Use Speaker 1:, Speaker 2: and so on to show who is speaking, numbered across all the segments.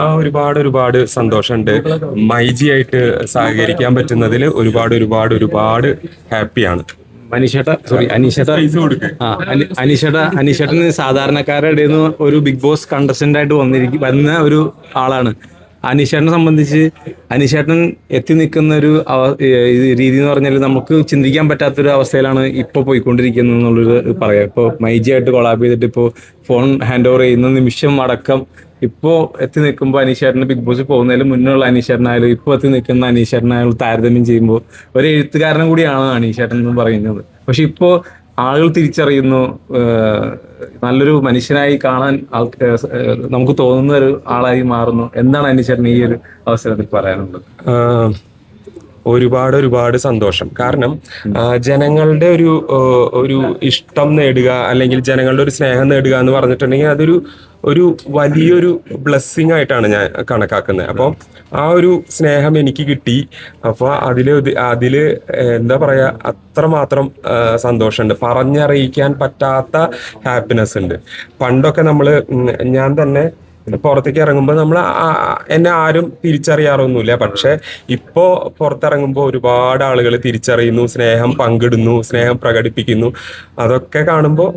Speaker 1: ആ ഒരുപാട് ഒരുപാട് സന്തോഷമുണ്ട്. മൈജി ആയിട്ട് സഹകരിക്കാൻ പറ്റുന്നതിൽ ഒരുപാട് ഒരുപാട് ഒരുപാട് ഹാപ്പിയാണ്.
Speaker 2: അനീഷേട്ട സോറി അനീഷേട്ട. ആ അനി- അനീഷേട്ട അനീഷേട്ടന് സാധാരണക്കാരുടെ ഒരു ബിഗ് ബോസ് കണ്ടസ്റ്റന്റ് ആയിട്ട് വന്നിരിക്കും വന്ന ഒരു ആളാണ്. അനീഷേട്ടനെ സംബന്ധിച്ച് അനീഷേട്ടൻ എത്തി നിൽക്കുന്ന ഒരു രീതി എന്ന് പറഞ്ഞാൽ നമുക്ക് ചിന്തിക്കാൻ പറ്റാത്തൊരു അവസ്ഥയിലാണ് ഇപ്പൊ പോയിക്കൊണ്ടിരിക്കുന്നത് എന്നുള്ളത് പറയാം. ഇപ്പോൾ മൈജി ആയിട്ട് കൊളാബ് ചെയ്തിട്ട് ഇപ്പോൾ ഫോൺ ഹാൻഡ് ഓവർ ചെയ്യുന്ന നിമിഷം അടക്കം ഇപ്പോൾ എത്തി നിൽക്കുമ്പോൾ അനീഷേട്ടന് ബിഗ് ബോസിൽ പോകുന്നതിലും മുന്നുള്ള അനീഷേട്ടനായാലും ഇപ്പൊ എത്തി നിൽക്കുന്ന അനീഷേട്ടനായാലും താരതമ്യം ചെയ്യുമ്പോൾ ഒരു എഴുത്തുകാരനും കൂടിയാണ് അനീഷേട്ടൻ എന്ന് പറയുന്നത്. പക്ഷെ ഇപ്പോൾ ആളുകൾ തിരിച്ചറിയുന്നു നല്ലൊരു മനുഷ്യനായി കാണാൻ നമുക്ക് തോന്നുന്ന ഒരു ആളായി മാറുന്നു. എന്താണ് അനീഷേട്ടൻ ഈ ഒരു അവസരത്തിൽ പറയാനുള്ളത്?
Speaker 1: ഒരുപാട് ഒരുപാട് സന്തോഷം. കാരണം ജനങ്ങളുടെ ഒരു ഒരു ഇഷ്ടം നേടുക അല്ലെങ്കിൽ ജനങ്ങളുടെ ഒരു സ്നേഹം നേടുക എന്ന് പറഞ്ഞിട്ടുണ്ടെങ്കിൽ അതൊരു ഒരു വലിയൊരു ബ്ലെസ്സിങ് ആയിട്ടാണ് ഞാൻ കണക്കാക്കുന്നത്. അപ്പോൾ ആ ഒരു സ്നേഹം എനിക്ക് കിട്ടി. അപ്പോൾ അതിൽ അതിൽ എന്താ പറയാ അത്രമാത്രം സന്തോഷമുണ്ട്. പറഞ്ഞറിയിക്കാൻ പറ്റാത്ത ഹാപ്പിനെസ് ഉണ്ട് പണ്ടൊക്കെ നമ്മൾ ഞാൻ തന്നെ പുറത്തേക്ക് ഇറങ്ങുമ്പോൾ നമ്മൾ എന്നെ ആരും തിരിച്ചറിയാറൊന്നുമില്ല. പക്ഷെ ഇപ്പോ പുറത്തിറങ്ങുമ്പോൾ ഒരുപാട് ആളുകൾ തിരിച്ചറിയുന്നു സ്നേഹം പങ്കിടുന്നു സ്നേഹം പ്രകടിപ്പിക്കുന്നു. അതൊക്കെ കാണുമ്പോൾ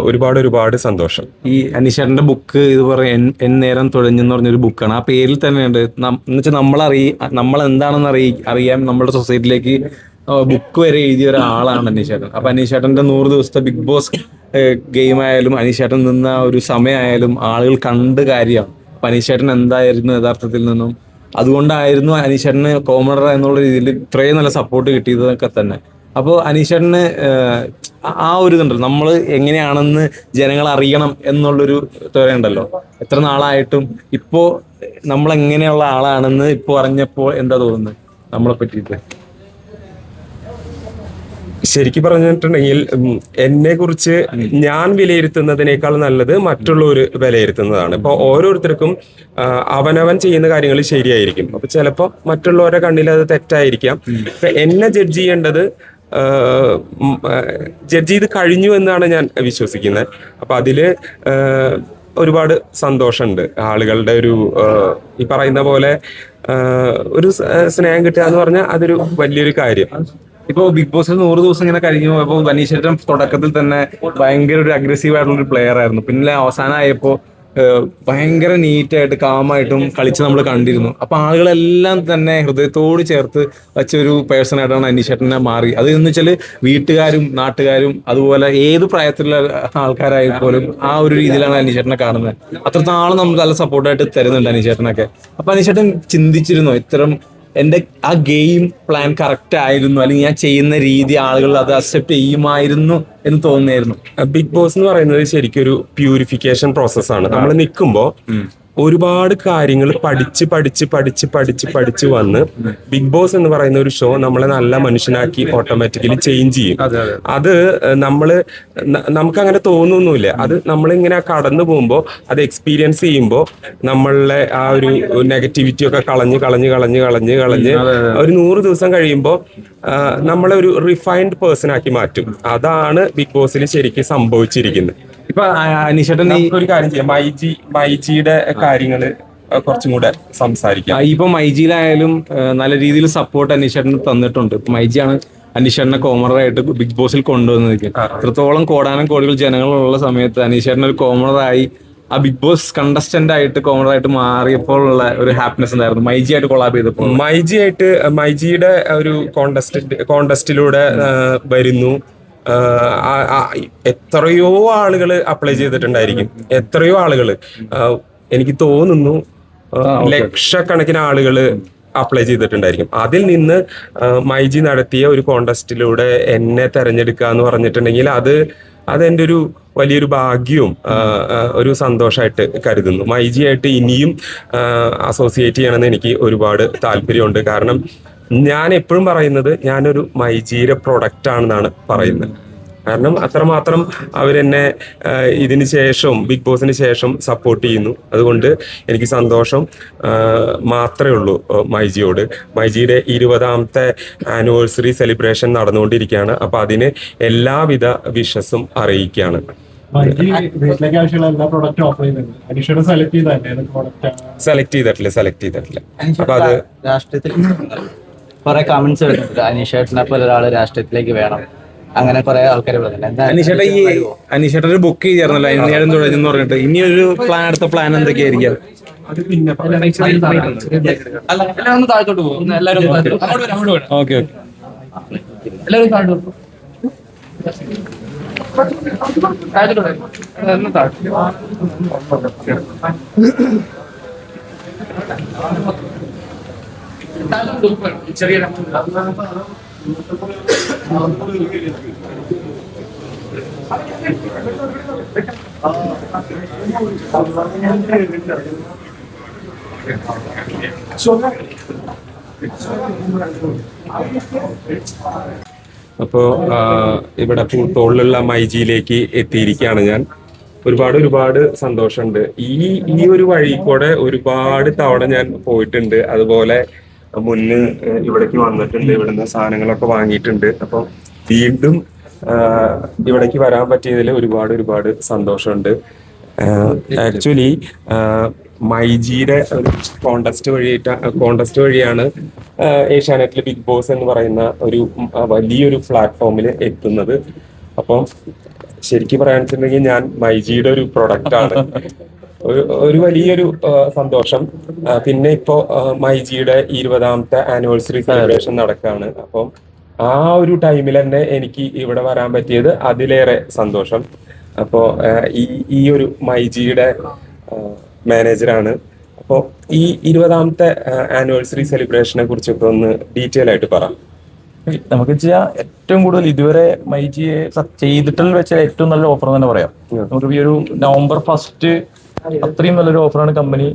Speaker 1: ഒരുപാട് ഒരുപാട് സന്തോഷം.
Speaker 2: ഈ അനീഷേട്ടന്റെ ബുക്ക് ഇത് പറയും എൻ നേരം തുഴഞ്ഞെന്ന് പറഞ്ഞൊരു ബുക്കാണ്. ആ പേരിൽ തന്നെയുണ്ട്. എന്ന് വെച്ചാൽ നമ്മൾ അറിയ നമ്മൾ എന്താണെന്ന് അറിയി അറിയാൻ നമ്മുടെ സൊസൈറ്റിയിലേക്ക് ബുക്ക് വരെ എഴുതിയ ഒരാളാണ് അനീഷേട്ടൻ. അപ്പൊ അനീഷേട്ടന്റെ നൂറ് ദിവസത്തെ ബിഗ് ബോസ് ഗെയിം ആയാലും അനീഷേട്ടൻ നിന്ന ഒരു സമയമായാലും ആളുകൾ കണ്ട് കാര്യമാണ് അപ്പൊ അനീഷേട്ടൻ എന്തായിരുന്നു യഥാർത്ഥത്തിൽ നിന്നും? അതുകൊണ്ടായിരുന്നു അനീഷേട്ടന് കോമഡർ എന്നുള്ള രീതിയിൽ ഇത്രയും നല്ല സപ്പോർട്ട് കിട്ടിയതൊക്കെ തന്നെ. അപ്പോൾ അനീഷേട്ടന് ആ- ഒരു ഇതുണ്ടല്ലോ. നമ്മൾ എങ്ങനെയാണെന്ന് ജനങ്ങൾ അറിയണം എന്നുള്ളൊരു തുരയുണ്ടല്ലോ എത്ര നാളായിട്ടും ഇപ്പോ നമ്മൾ എങ്ങനെയുള്ള ആളാണെന്ന് ഇപ്പോൾ അറിഞ്ഞപ്പോൾ എന്താ തോന്നുന്നത്? നമ്മളെ പറ്റിയിട്ട്
Speaker 1: ശരിക്കും പറഞ്ഞിട്ടുണ്ടെങ്കിൽ എന്നെ കുറിച്ച് ഞാൻ വിലയിരുത്തുന്നതിനേക്കാൾ നല്ലത് മറ്റുള്ളവർ വിലയിരുത്തുന്നതാണ്. ഇപ്പൊ ഓരോരുത്തർക്കും അവനവൻ ചെയ്യുന്ന കാര്യങ്ങൾ ശരിയായിരിക്കും. അപ്പൊ ചിലപ്പോൾ മറ്റുള്ളവരുടെ കണ്ണിൽ അത് തെറ്റായിരിക്കാം. ഇപ്പൊ എന്നെ ജഡ്ജ് ചെയ്യേണ്ടത് ജഡ്ജ് ചെയ്ത് കഴിഞ്ഞു എന്നാണ് ഞാൻ വിശ്വസിക്കുന്നത്. അപ്പൊ അതിൽ ഒരുപാട് സന്തോഷമുണ്ട്. ആളുകളുടെ ഒരു ഈ പറയുന്ന പോലെ ഒരു സ്നേഹം കിട്ടുക എന്ന് പറഞ്ഞാൽ അതൊരു വലിയൊരു കാര്യം.
Speaker 2: ഇപ്പോ ബിഗ് ബോസ് നൂറ് ദിവസം ഇങ്ങനെ കഴിഞ്ഞു. അപ്പൊ അനീഷേട്ടൻ തുടക്കത്തിൽ തന്നെ ഭയങ്കര ഒരു അഗ്രസീവ് ആയിട്ടുള്ള ഒരു പ്ലെയർ ആയിരുന്നു. പിന്നെ അവസാനമായപ്പോ ഭയങ്കര നീറ്റായിട്ട് കാമായിട്ടും കളിച്ച് നമ്മൾ കണ്ടിരുന്നു. അപ്പൊ ആളുകളെല്ലാം തന്നെ ഹൃദയത്തോട് ചേർത്ത് വെച്ച ഒരു പേഴ്സൺ ആയിട്ടാണ് അനീഷേട്ടനെ മാറി. അത് എന്ന് വെച്ചാൽ വീട്ടുകാരും നാട്ടുകാരും അതുപോലെ ഏത് പ്രായത്തിലുള്ള ആൾക്കാരായാലും പോലും ആ ഒരു രീതിയിലാണ് അനീഷേട്ടനെ കാണുന്നത്. അത്രത്തോളം നമുക്ക് നല്ല സപ്പോർട്ടായിട്ട് തരുന്നുണ്ട് അനീഷേട്ടനൊക്കെ. അപ്പൊ അനീഷേട്ടൻ ചിന്തിച്ചിരുന്നു ഇത്തരം എന്റെ ആ ഗെയിം പ്ലാൻ കറക്റ്റ് ആയിരുന്നു അല്ലെങ്കിൽ ഞാൻ ചെയ്യുന്ന രീതി ആളുകൾ അത് അക്സെപ്റ്റ് ചെയ്യുമായിരുന്നു എന്ന് തോന്നിയായിരുന്നു.
Speaker 1: ബിഗ് ബോസ് എന്ന് പറയുന്നത് ശരിക്കും ഒരു പ്യൂരിഫിക്കേഷൻ പ്രോസസ്സാണ് നമ്മൾ നിൽക്കുമ്പോൾ ഒരുപാട് കാര്യങ്ങൾ പഠിച്ച് പഠിച്ച് പഠിച്ച് പഠിച്ച് പഠിച്ച് വന്ന് ബിഗ് ബോസ് എന്ന് പറയുന്ന ഒരു ഷോ നമ്മളെ നല്ല മനുഷ്യനാക്കി ഓട്ടോമാറ്റിക്കലി ചേഞ്ച് ചെയ്യും. അത് നമ്മൾ നമുക്ക് അങ്ങനെ തോന്നുന്നില്ല അത് നമ്മളിങ്ങനെ കടന്നു പോകുമ്പോൾ അത് എക്സ്പീരിയൻസ് ചെയ്യുമ്പോൾ നമ്മളുടെ ആ ഒരു നെഗറ്റിവിറ്റി ഒക്കെ കളഞ്ഞ് കളഞ്ഞ് കളഞ്ഞ് കളഞ്ഞ് കളഞ്ഞ് ഒരു നൂറ് ദിവസം കഴിയുമ്പോൾ നമ്മളെ ഒരു റിഫൈൻഡ് പേഴ്സൺ ആക്കി മാറ്റും. അതാണ് ബിഗ് ബോസിൽ ശരിക്കും സംഭവിച്ചിരിക്കുന്നത്.
Speaker 2: ഇപ്പൊ അനിഷേട്ടൻ ഈ
Speaker 1: ഒരു കാര്യം ചെയ്യാം. മൈജി മൈജിയുടെ കാര്യങ്ങൾ കുറച്ചും കൂടെ സംസാരിക്കാം.
Speaker 2: ഇപ്പൊ മൈജിയിലായാലും നല്ല രീതിയിൽ സപ്പോർട്ട് അനീഷേട്ടന് തന്നിട്ടുണ്ട്. മൈജിയാണ് അനീഷേട്ടനെ കോമണറായിട്ട് ബിഗ് ബോസിൽ കൊണ്ടുവന്നത്. എത്രത്തോളം കോടാനും കോടികൾ ജനങ്ങളുള്ള സമയത്ത് അനീഷേട്ടൻ ഒരു കോമണറായി ആ ബിഗ് ബോസ് കണ്ടസ്റ്റന്റ് ആയിട്ട് കോമറായിട്ട് മാറിയപ്പോൾ ഉള്ള ഒരു ഹാപ്പിനെസ് ഉണ്ടായിരുന്നു മൈജി ആയിട്ട് കൊളാബ് ചെയ്തപ്പോൾ.
Speaker 1: മൈജി ആയിട്ട് മൈജിയുടെ ഒരു കോണ്ടസ്റ്റ് കോണ്ടസ്റ്റിലൂടെ വരുന്നു. എത്രയോ ആളുകൾ അപ്ലൈ ചെയ്തിട്ടുണ്ടായിരിക്കും. എത്രയോ ആളുകൾ എനിക്ക് തോന്നുന്നു ലക്ഷക്കണക്കിന് ആളുകൾ അപ്ലൈ ചെയ്തിട്ടുണ്ടായിരിക്കും. അതിൽ നിന്ന് മൈജി നടത്തിയ ഒരു കോണ്ടസ്റ്റിലൂടെ എന്നെ തെരഞ്ഞെടുക്കുക എന്ന് പറഞ്ഞിട്ടുണ്ടെങ്കിൽ അത് അതെന്റെ ഒരു വലിയൊരു ഭാഗ്യവും ഒരു സന്തോഷമായിട്ട് കരുതുന്നു. മൈജി ആയിട്ട് ഇനിയും അസോസിയേറ്റ് ചെയ്യണമെന്ന് എനിക്ക് ഒരുപാട് താല്പര്യമുണ്ട്. കാരണം ഞാൻ എപ്പോഴും പറയുന്നത് ഞാനൊരു മൈജീര പ്രൊഡക്റ്റ് ആണെന്നാണ് പറയുന്നത്. കാരണം അത്രമാത്രം അവരെന്നെ ഇതിന് ശേഷം ബിഗ് ബോസിന് ശേഷം സപ്പോർട്ട് ചെയ്യുന്നു. അതുകൊണ്ട് എനിക്ക് സന്തോഷം മാത്രമേ ഉള്ളൂ മൈജിയോട്. മൈജിയുടെ ഇരുപതാമത്തെ ആനിവേഴ്സറി സെലിബ്രേഷൻ നടന്നുകൊണ്ടിരിക്കുകയാണ്. അപ്പൊ അതിന് എല്ലാവിധ വിഷസും അറിയിക്കുകയാണ്.
Speaker 3: വീട്ടിലേക്ക് ആവശ്യമുള്ള എല്ലാ പ്രോഡക്റ്റും ഓഫർ ചെയ്യുന്നുണ്ട്. സെലക്ട്
Speaker 1: ചെയ്തിട്ടില്ല സെലക്ട് ചെയ്തിട്ടില്ല. അപ്പൊ അത്
Speaker 4: രാഷ്ട്രീയത്തിൽ കുറെ കമന്റ്സ് വരുന്നുണ്ട് അനീഷേട്ടനെ പോലെ ഒരാൾ രാഷ്ട്രീയത്തിലേക്ക് വേണം. അങ്ങനെ കുറെ ആൾക്കാർ പറയുന്നുണ്ട്
Speaker 2: അനീഷേട്ട ഈ അനീഷേട്ട ഒരു ബുക്ക് തുടങ്ങി പറഞ്ഞിട്ട്. ഇനി ഒരു പ്ലാൻ അടുത്ത പ്ലാൻ എന്തൊക്കെയായിരിക്കും?
Speaker 5: എല്ലാവരും ഒന്ന് താഴത്തോട്ട് പോകും. എല്ലാവരും ഒന്ന് താഴത്തോട്ട് അങ്ങോട്ട് വരാം, അങ്ങോട്ട് വരാം.
Speaker 2: ഓക്കെ ഓക്കെ
Speaker 5: എല്ലാവരും താഴത്തോട്ട് പോകും. താഴത്തോട്ട് വരാം. താഴത്തോട്ട് പോകും. ചെറിയ
Speaker 1: അപ്പോ ആ, ഇവിടെ പൂത്തോളിലുള്ള മൈജിയിലേക്ക് എത്തിയിരിക്കുകയാണ് ഞാൻ ഒരുപാട് ഒരുപാട് സന്തോഷമുണ്ട് ഈ ഈ ഒരു വഴി കൂടെ ഒരുപാട് തവണ ഞാൻ പോയിട്ടുണ്ട് അതുപോലെ മുന്ന് ഇവിടേക്ക് വന്നിട്ടുണ്ട്. ഇവിടുന്ന് സാധനങ്ങളൊക്കെ വാങ്ങിയിട്ടുണ്ട്. അപ്പം വീണ്ടും ഇവിടേക്ക് വരാൻ പറ്റിയതിൽ ഒരുപാട് ഒരുപാട് സന്തോഷമുണ്ട്. ആക്ച്വലി മൈജിയുടെ ഒരു കോണ്ടസ്റ്റ് വഴിയിട്ട് കോണ്ടസ്റ്റ് വഴിയാണ് ഏഷ്യാനെറ്റിൽ ബിഗ് ബോസ് എന്ന് പറയുന്ന ഒരു വലിയൊരു പ്ലാറ്റ്ഫോമിൽ എത്തുന്നത്. അപ്പം ശരിക്കും പറയാൻ വെച്ചിട്ടുണ്ടെങ്കിൽ ഞാൻ മൈജിയുടെ ഒരു പ്രൊഡക്റ്റ് ആണ്. ഒരു വലിയൊരു സന്തോഷം. പിന്നെ ഇപ്പോ മൈജിയുടെ ഇരുപതാമത്തെ ആനിവേഴ്സറി സെലിബ്രേഷൻ നടക്കുകയാണ് അപ്പം ആ ഒരു ടൈമിൽ തന്നെ എനിക്ക് ഇവിടെ വരാൻ പറ്റിയത് അതിലേറെ സന്തോഷം. അപ്പോ ഈ ഈ ഒരു മൈജിയുടെ മാനേജറാണ് അപ്പോൾ ഈ ഇരുപതാമത്തെ ആനിവേഴ്സറി സെലിബ്രേഷനെ കുറിച്ചൊക്കെ ഒന്ന് ഡീറ്റെയിൽ ആയിട്ട് പറ.
Speaker 6: നമുക്ക് വെച്ചാൽ ഏറ്റവും കൂടുതൽ ഇതുവരെ മൈജിയെ ചെയ്തിട്ടുള്ള വെച്ചാൽ ഏറ്റവും നല്ല ഓഫർ തന്നെ പറയാം. നമുക്ക് ഈ ഒരു നവംബർ ഫസ്റ്റ് അത്രയും നല്ലൊരു ഓഫറാണ് കമ്പനി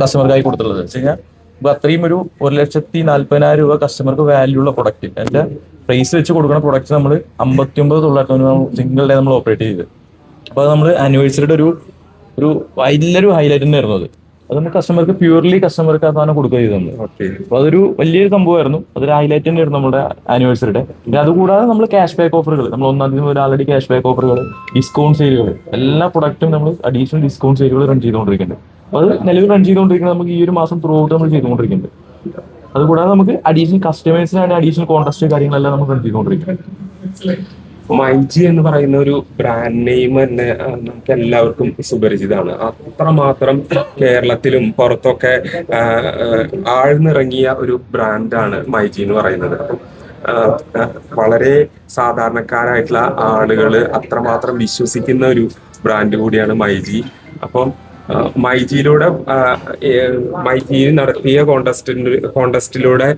Speaker 6: കസ്റ്റമർക്കായി കൊടുത്തിട്ടുള്ളത്. വെച്ച് കഴിഞ്ഞാൽ ഇപ്പൊ അത്രയും ഒരു ഒരു ലക്ഷത്തി നാല്പതിനായിരം രൂപ കസ്റ്റമർക്ക് വാല്യൂ ഉള്ള പ്രൊഡക്റ്റ് അതിന്റെ പ്രൈസ് വെച്ച് കൊടുക്കുന്ന പ്രൊഡക്റ്റ് നമ്മൾ അമ്പത്തി ഒമ്പത് തൊള്ളായിരത്തി സിംഗിൾ ഡേ നമ്മൾ ഓപ്പറേറ്റ് ചെയ്ത് അപ്പൊ അത് നമ്മൾ ആനിവേഴ്സറിയുടെ ഒരു ഒരു വലിയൊരു ഹൈലൈറ്റ് തന്നെയായിരുന്നു അത്. അത് നമ്മൾ കസ്റ്റമർക്ക് പ്യൂർലി കസ്റ്റമർക്ക് ആ സാധനം കൊടുക്കുക ചെയ്തത്. അപ്പൊ അതൊരു വലിയൊരു സംഭവമായിരുന്നു. അതൊരു ഹൈലൈറ്റ് തന്നെയായിരുന്നു നമ്മുടെ ആനിവേഴ്സറിയുടെ പിന്നെ അതുകൂടാതെ നമ്മൾ ക്യാഷ് ബാക്ക് ഓഫറുകൾ നമ്മൾ ഒന്നാം തീയതി മുതൽ ആൾറെഡി ക്യാഷ് ബാക്ക് ഓഫറുകൾ ഡിസ്കൗണ്ട് സെയിലുകൾ എല്ലാ പ്രൊഡക്റ്റും നമ്മൾ അഡീഷണൽ ഡിസ്കൗണ്ട് സെയിലുകൾ റൺ ചെയ്തുകൊണ്ടിരിക്കുന്നുണ്ട്. അപ്പൊ അത് നിലവിൽ റൺ ചെയ്തുകൊണ്ടിരിക്കുന്നത് നമുക്ക് ഈ ഒരു മാസം ത്രൂ ഔട്ട് നമ്മൾ ചെയ്തുകൊണ്ടിരിക്കുന്നുണ്ട്. അതുകൂടാതെ നമുക്ക് അഡീഷണൽ കസ്റ്റമേഴ്സിനാണ് അഡീഷണൽ കോൺട്രാക്ട് കാര്യങ്ങളെല്ലാം നമ്മൾ റൺ ചെയ്തുകൊണ്ടിരിക്കുന്നത്.
Speaker 1: മൈജി എന്ന് പറയുന്ന ഒരു ബ്രാൻഡ് നെയിം തന്നെ നമുക്ക് എല്ലാവർക്കും സുപരിചിതമാണ്. അത്രമാത്രം കേരളത്തിലും പുറത്തൊക്കെ ആഴ്ന്നിറങ്ങിയ ഒരു ബ്രാൻഡാണ് മൈജി എന്ന് പറയുന്നത്. വളരെ സാധാരണക്കാരായിട്ടുള്ള ആളുകൾ അത്രമാത്രം വിശ്വസിക്കുന്ന ഒരു ബ്രാൻഡ് കൂടിയാണ് മൈജി. അപ്പം മൈജിയിലൂടെ മൈജി നടത്തിയ കോണ്ടസ്റ്റിന് കോണ്ടസ്റ്റിലൂടെ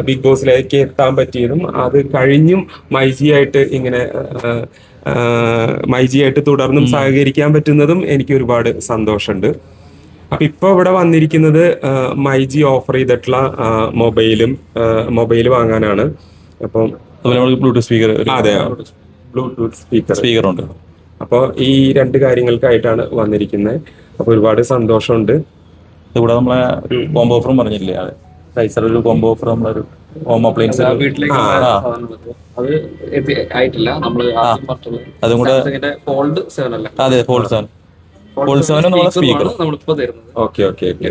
Speaker 1: ബിഗ് ബോസിലേക്ക് എത്താൻ പറ്റിയതും അത് കഴിഞ്ഞും മൈജിയായിട്ട് ഇങ്ങനെ ആ, ആ, മൈജി ആയിട്ട് തുടർന്നും സഹകരിക്കാൻ പറ്റുന്നതും എനിക്ക് ഒരുപാട് സന്തോഷമുണ്ട്. അപ്പൊ ഇപ്പൊ ഇവിടെ വന്നിരിക്കുന്നത് മൈജി ഓഫർ ചെയ്തിട്ടുള്ള മൊബൈലും മൊബൈൽ വാങ്ങാനാണ്. അപ്പം
Speaker 6: ബ്ലൂടൂത്ത് സ്പീക്കർ
Speaker 1: അതെ. ബ്ലൂടൂത്ത് സ്പീക്കർ
Speaker 6: സ്പീക്കർ ഉണ്ട്.
Speaker 1: അപ്പോൾ ഈ രണ്ട് കാര്യങ്ങൾക്കായിട്ടാണ് വന്നിരിക്കുന്നത്. അപ്പോൾ ഒരുപാട് സന്തോഷമുണ്ട്.
Speaker 6: ഇവിടെ നമ്മളെ കോംബോ ഓഫറും പറഞ്ഞില്ലേ? റൈസർ ഒരു കോംബോ ഓഫർ നമ്മളൊരു ഹോം അപ്ലയൻസ്
Speaker 5: ആയിട്ടില്ല. നമ്മൾ
Speaker 6: അതും കൂടെ
Speaker 5: ഫോൾഡ് സെവൻ അല്ല?
Speaker 6: അതെ ഫോൾഡ് സെവൻ ഫോൾഡ് നമ്മളെ സ്പീക്കർ
Speaker 5: നമ്മളിപ്പോ തരുന്നത്.
Speaker 1: ഓക്കെ ഓക്കെ ഓക്കെ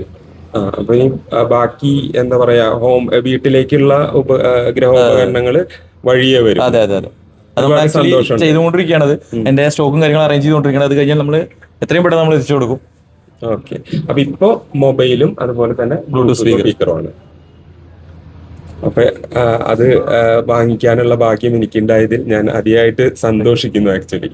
Speaker 1: അപ്പൊ ഇനി ബാക്കി എന്താ പറയാ ഹോം വീട്ടിലേക്കുള്ള ഉപ ആ, വഴിയെ വരും.
Speaker 6: അതെ അതെ അതെ. അത് നമ്മൾ ആക്ച്വലി. ചെയ്തുകൊണ്ടിരിക്കുകയാണ് എന്റെ സ്റ്റോക്കും കാര്യങ്ങളും അറേഞ്ച് ചെയ്തുകൊണ്ടിരിക്കുകയാണ്. അത് കഴിഞ്ഞാൽ നമ്മൾ എത്രയും പെട്ടെന്ന് നമ്മൾ എത്തിച്ചു കൊടുക്കും.
Speaker 1: ഓക്കെ അപ്പൊ ഇപ്പോ മൊബൈലും അതുപോലെ തന്നെ ബ്ലൂടൂത്ത് സ്പീക്കറുമാണ് അപ്പൊ അത് വാങ്ങിക്കാനുള്ള ഭാഗ്യം എനിക്കുണ്ടായതിൽ ഞാൻ അതിയായിട്ട് സന്തോഷിക്കുന്നു ആക്ച്വലി